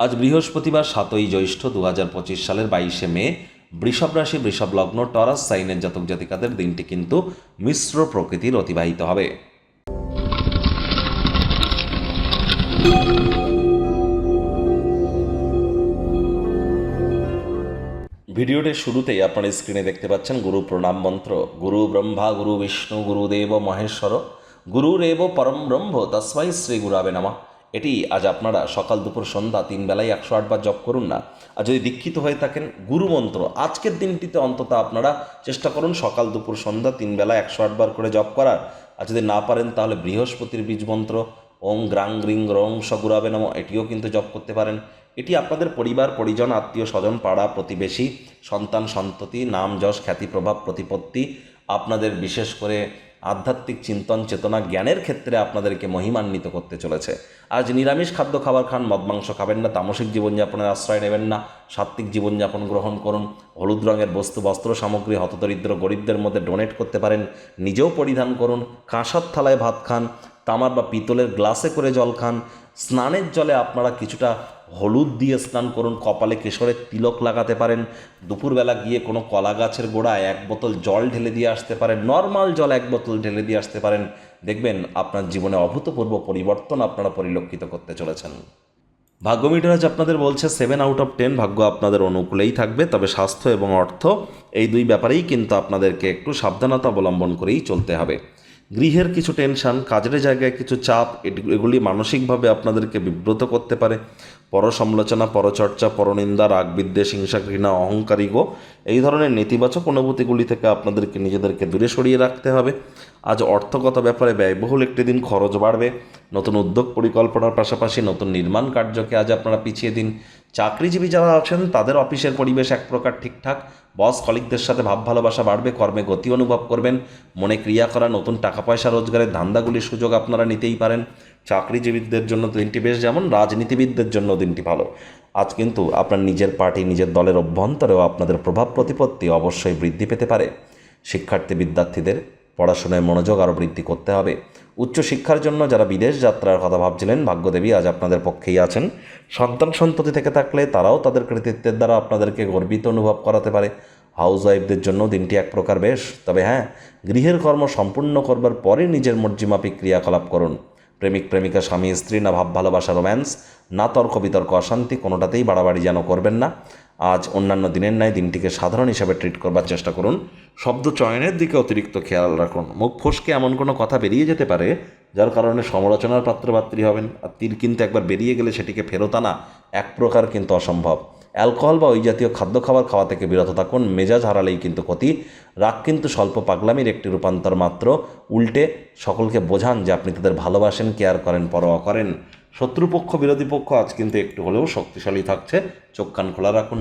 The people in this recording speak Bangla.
আজ বৃহস্পতিবার সাতই জ্যৈষ্ঠ দু হাজার পঁচিশ সালের বাইশে মে, বৃষভ রাশি, বৃষভ লগ্ন, টরাস, সাইনের জাতক জাতিকাদের দিনটি কিন্তু মিশ্র প্রকৃতির অতিবাহিত হবে। ভিডিওটির শুরুতেই আপনারা স্ক্রিনে দেখতে পাচ্ছেন গুরু প্রণাম মন্ত্র। গুরু ব্রহ্মা, গুরু বিষ্ণু গুরুদেব মহেশ্বর গুরুরেব পরম ব্রহ্ম তস্মাই শ্রী গুরাবে নামা। এটি আজ আপনারা সকাল দুপুর সন্ধ্যা তিন বেলায় একশো আটবার জপ করুন না। আর যদি দীক্ষিত হয়ে থাকেন, গুরু মন্ত্র, আজকের দিনটিতে অন্তত আপনারা চেষ্টা করুন সকাল দুপুর সন্ধ্যা তিন বেলা একশো আটবার করে জপ করার। আর যদি না পারেন, তাহলে বৃহস্পতির বীজ মন্ত্র ওম গ্রাং গ্রিং রং সগুরাবে নম, এটিও কিন্তু জপ করতে পারেন। এটি আপনাদের পরিবার, পরিজন, আত্মীয় স্বজন, পাড়া, প্রতিবেশী, সন্তান, সন্ততি, নাম, যশ, খ্যাতি, প্রভাব, প্রতিপত্তি, আপনাদের বিশেষ করে আধ্যাত্মিক চিন্তন চেতনা জ্ঞানের ক্ষেত্রে আপনাদেরকে মহিমান্বিত করতে চলেছে। আজ নিরামিষ খাদ্য খাবার খান, মদ, মাংস খাবেন না, তামসিক জীবনযাপনের আশ্রয় নেবেন না, সাত্ত্বিক জীবনযাপন গ্রহণ করুন, হলুদ রঙের বস্তু, বস্ত্র সামগ্রী, হতদরিদ্র গরিবদের মধ্যে ডোনেট করতে পারেন, নিজেও পরিধান করুন, কাঁসার থালায় ভাত খান, তামার বা পিতলের গ্লাসে করে জল খান, স্নানের জলে আপনারা কিছুটা হলুদ দিয়ে স্নান করুন, কপালে কেশরের তিলক লাগাতে পারেন। দুপুরবেলা গিয়ে কোনো কলা গাছের গোড়ায় এক বোতল জল ঢেলে দিয়ে আসতে পারেন, নর্মাল জল এক বোতল ঢেলে দিয়ে আসতে পারেন। দেখবেন আপনার জীবনে অভূতপূর্ব পরিবর্তন আপনারা পরিলক্ষিত করতে চলেছেন। ভাগ্য মিটার আজ আপনাদের বলছে সেভেন আউট অফ টেন ভাগ্য আপনাদের অনুকূলেই থাকবে, তবে স্বাস্থ্য এবং অর্থ এই দুই ব্যাপারেই কিন্তু আপনাদেরকে একটু সাবধানতা অবলম্বন করেই চলতে হবে। গৃহের কিছু টেনশন কাজের জায়গায় কিছু চাপ এগুলি মানসিকভাবে আপনাদেরকে বিব্রত করতে পারে। পরসমালোচনা, পরচর্চা, পরনিন্দা রাগ বিদ্বেষ হিংসা, ঘৃণা, অহংকারী গো, এই ধরনের নেতিবাচক অনুভূতিগুলি থেকে আপনাদেরকে নিজেদেরকে দূরে সরিয়ে রাখতে হবে। আজ অর্থগত ব্যাপারে ব্যয়বহুল একটি দিন খরচ বাড়বে। নতুন উদ্যোগ পরিকল্পনার পাশাপাশি নতুন নির্মাণ কার্যকে আজ আপনারা পিছিয়ে দিন। চাকরিজীবী যারা আছেন, তাদের অফিসের পরিবেশ এক প্রকার ঠিকঠাক। বস কলিকদের সাথে ভাব ভালোবাসা বাড়বে, কর্মে গতি অনুভব করবেন। মনে ক্রিয়া করা, নতুন টাকা পয়সা রোজগারের ধান্দাগুলির সুযোগ আপনারা নিতেই পারেন। চাকরিজীবীদের জন্য দিনটি বেশ যেমন, রাজনীতিবিদদের জন্য দিনটি ভালো। আজ কিন্তু আপনার নিজের পার্টি, নিজের দলের অভ্যন্তরেও আপনাদের প্রভাব প্রতিপত্তি অবশ্যই বৃদ্ধি পেতে পারে। শিক্ষার্থী বিদ্যার্থীদের পড়াশোনায় মনোযোগ আরও বৃদ্ধি করতে হবে। উচ্চশিক্ষার জন্য যারা বিদেশ যাত্রার কথা ভাবছিলেন, ভাগ্যদেবী আজ আপনাদের পক্ষেই আছেন। সন্তান সন্ততি থেকে থাকলে তারাও তাদের কৃতিত্বের দ্বারা আপনাদেরকে গর্বিত অনুভব করাতে পারে। হাউস ওয়াইফদের জন্য দিনটি এক প্রকার বেশ। তবে হ্যাঁ গৃহের কর্ম সম্পূর্ণ করবার পরে নিজের মর্জিমাফিক ক্রিয়াকলাপ করুন। প্রেমিক, প্রেমিকা, স্বামী, স্ত্রী, না ভাব, ভালোবাসা রোম্যান্স না তর্ক, বিতর্ক, অশান্তি, কোনোটাতেই বাড়াবাড়ি যেন করবেন না। আজ অন্যান্য দিনের ন্যায় দিনটিকে সাধারণ হিসাবে ট্রিট করবার চেষ্টা করুন। শব্দ চয়নের দিকে অতিরিক্ত খেয়াল রাখুন। মুখ ফসকে এমন কোনো কথা বেরিয়ে যেতে পারে, যার কারণে সমালোচনার পাত্রপাত্রী হবেন। আর তীর কিন্তু একবার বেরিয়ে গেলে সেটিকে ফেরত আনা এক প্রকার কিন্তু অসম্ভব। অ্যালকোহল বা ওই জাতীয় খাদ্য খাবার খাওয়া থেকে বিরত থাকুন। মেজাজ হারালেই কিন্তু ক্ষতি। রাগ কিন্তু স্বল্প পাগলামির একটি রূপান্তর মাত্র। উল্টে সকলকে বোঝান যে আপনি তাদের ভালোবাসেন, কেয়ার করেন, পরোয়া করেন। শত্রুপক্ষ, বিরোধী পক্ষ আজ কিন্তু একটু হলেও শক্তিশালী থাকছে। চোখ কান খোলা রাখুন।